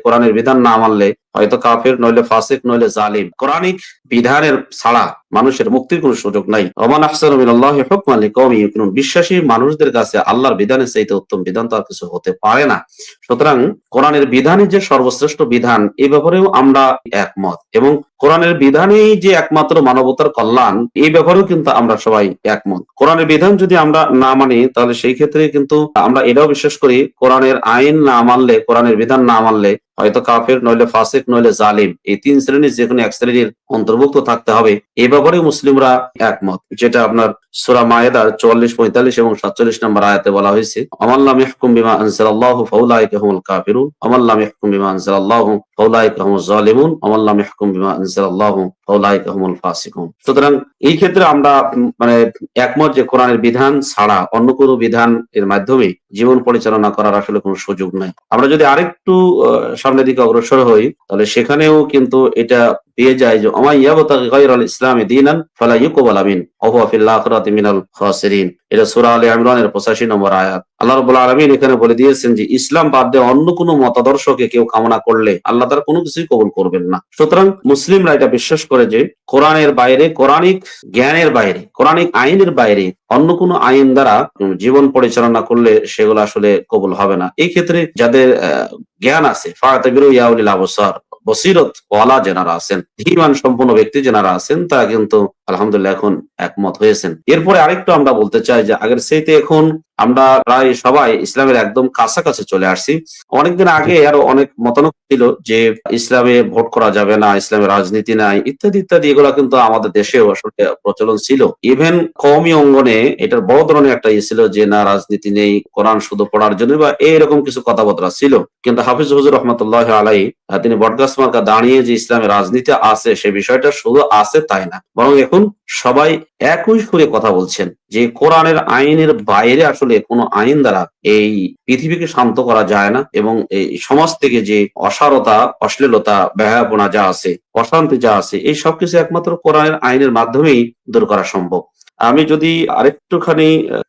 কোরআনের বিধান না মানলে হয়তো কাফের, নইলে ফাসিক, নইলে জালিম। কোরআনিক বিধানের ছাড়া মানুষের মুক্তির কোনো সুযোগ নাই। ওমান আহসান বিশ্বাসী মানুষদের কাছে আল্লাহর বিধানের চাইতে উত্তম বিধান তো আর কিছু হতে পারে না। সুতরাং কোরআনের বিধানের যে সর্বশ্রেষ্ঠ বিধান এই ব্যাপারেও আমরা একমত। এবং কোরআনের বিধানেই যে একমাত্র মানবতার কল্যাণ এই ব্যাপারেও কিন্তু আমরা সবাই একমত। কোরআনের বিধান যদি আমরা না মানি, তাহলে সেই ক্ষেত্রে কিন্তু আমরা এটাও বিশ্বাস করি, কোরআনের আইন না মানলে, কোরআনের বিধান না মানলে, হয়তো কাফের, নইলে ফাসিক নইলে জালিম। এই তিন শ্রেণির যে কোনো এক শ্রেণির অন্তর্ভুক্ত থাকতে হবে। এ ব্যাপারে মুসলিমরা একমত, যেটা আপনার সুরা মায়েদার চুয়াল্লিশ, পঁয়তাল্লিশ এবং সাতচল্লিশ নম্বর আয়াতে বলা হয়েছে আমাল্লাম ইহকুম বিমা আনসালাল্লাহ ফাউলাইকা হুমুল কাফিরুন। আমাল্লাম ইহকুম বিমা জালিমুন। আমাল্লাম ইহকুম বিমা ফাসিকুন। সুতরাং এই ক্ষেত্রে আমরা মানে একমত যে কোরআনের বিধান ছাড়া অন্য কোনো বিধান এর মাধ্যমে জীবন পরিচালনা করার আসলে কোনো সুযোগ নাই। আমরা যদি আরেকটু সামনের দিকে অগ্রসর হই তাহলে সেখানেও কিন্তু এটা পেয়ে যায় যে আমা ইয়াবতাগি গায়রাল ইসলামি দীনান, ফালা ইউকবাল আমিন ওয়া ফিল আখিরাতি মিনাল খাসিরিন। এটা সূরা আলে ইমরানের 85 নম্বর আয়াত। আল্লাহ রাব্বুল আলামিন এখানে বলে দিয়েছেন যে, ইসলাম বাদ দিয়ে অন্য কোনো মতাদর্শকে কেউ কামনা করলে আল্লাহ তার কোনো কিছুই কবুল করবেন না। সুতরাং মুসলিমরা এটা বিশ্বাস করে যে, কোরআনের বাইরে, কোরআনিক জ্ঞানের বাইরে, কোরআনিক আইনের বাইরে অন্য কোনো আইন দ্বারা জীবন পরিচালনা করলে সেগুলো আসলে কবুল হবে না। এই ক্ষেত্রে যাদের জ্ঞান আছে, ফাতাবিরু ইয়াউলিল আবসার বসিরত ওয়ালা যেনারা আছেন ধীমান সম্পন্ন ব্যক্তি যেনারা আছেন, তারা কিন্তু আলহামদুলিল্লাহ এখন একমত হয়েছেন। এরপরে আরেকটু আমরা বলতে চাই যে আগের সেইতে এখন আমরা প্রায় সবাই ইসলামের একদম কাছাকাছি চলে আসছি। অনেকদিন আগে আরও অনেক মতামত ছিল যে ইসলামে ভোট করা যাবে না ইসলামের রাজনীতি নাই, ইত্যাদি ইত্যাদি, এগুলা কিন্তু আমাদের দেশেও আসলে প্রচলন ছিল। ইভেন কওমি অঙ্গনে এটার বড় ধরনের একটা ইয়ে ছিল যে, না, রাজনীতি নেই, কোরআন শুধু পড়ার জন্য বা এইরকম কিছু কথাবার্তা ছিল। কিন্তু হাফিজ হুজুর রহমতুল্লাহ আলাই তিনি বটগাছ মার্কা দাঁড়িয়ে যে ইসলামের রাজনীতি আছে, সে বিষয়টা শুধু আছে তাই না। বরং এখন সবাই একই সুরে কথা বলছেন। যে কোরআনের আইনের বাইরে আসলে কোনো আইন দ্বারা এই পৃথিবীকে শান্ত করা যায় না এবং এই সমাজ থেকে যে অসারতা, অশ্লীলতা, ব্যয়াপনা যা আছে, অশান্তি যা আছে, এই সবকিছু একমাত্র কোরআনের আইনের মাধ্যমেই দূর করা সম্ভব। আমি যদি আরেকটুখানি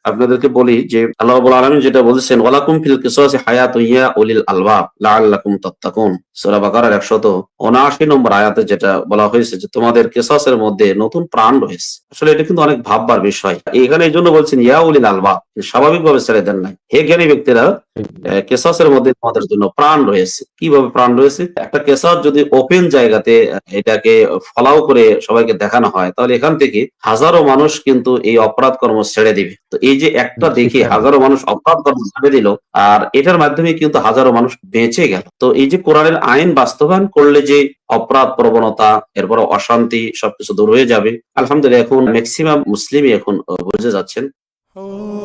আপনাদেরকে বলি যে আল্লাহ রাব্বুল আলামিন যেটা বলেছেন, ওয়ালাকুম ফিল কিসাসি হায়াতুন ইয়া উলিল আলবাব, লাআল্লাকুম তাত্তাকুন। সূরা বাকারার 179 নম্বর আয়াতে যেটা বলা হয়েছে যে, তোমাদের কিসাসের মধ্যে নতুন প্রাণ রয়েছে। আসলে এটা কিন্তু অনেক ভাববার বিষয়। এখানে এই জন্য বলছেন, ইয়া উলিল আলবাব। স্বাভাবিকভাবে ছেড়ে দেন নাই। হে জ্ঞানী ব্যক্তিরা কেসাসের মধ্যে তোমাদের জন্য প্রাণ রয়েছে। কীভাবে প্রাণ রয়েছে? একটা কেসাস যদি ওপেন জায়গাতে এটাকে ফলাও করে সবাইকে দেখানো হয় তাহলে এখান থেকে হাজারো মানুষ কিন্তু এই অপরাধ কর্ম ছেড়ে দিবে। তো এই যে একটা দেখে হাজারো মানুষ অপরাধ কর্ম ছেড়ে দিল আর এটার মাধ্যমে কিন্তু হাজারো মানুষ বেঁচে গেল। তো এই যে কোরআনের আইন বাস্তবায়ন করলে যে অপরাধ প্রবণতা এরপর অশান্তি সবকিছু দূর হয়ে যাবে। আলহামদুলিল্লাহ এখন ম্যাক্সিমাম মুসলিমই এখন বুঝে যাচ্ছেন। Oh